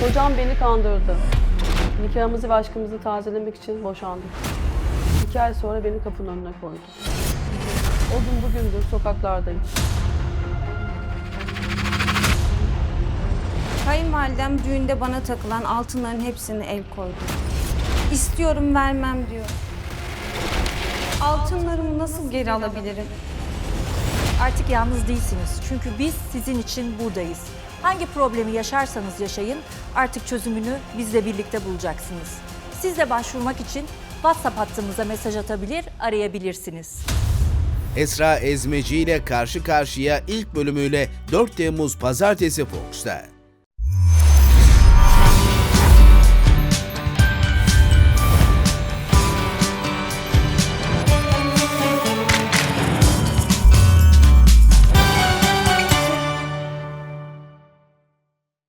Kocam beni kandırdı. Nikahımızı ve aşkımızı tazelemek için boşandık. İki ay sonra beni kapının önüne koydu. O gün bugündür sokaklardayım. Kayınvalidem düğünde bana takılan altınların hepsini el koydu. İstiyorum vermem diyor. Altınlarımı nasıl geri alabilirim? Artık yalnız değilsiniz. Çünkü biz sizin için buradayız. Hangi problemi yaşarsanız yaşayın artık çözümünü bizle birlikte bulacaksınız. Siz de başvurmak için WhatsApp hattımıza mesaj atabilir, arayabilirsiniz. Esra Ezmeci ile karşı karşıya ilk bölümüyle 4 Temmuz Pazartesi Fox'ta.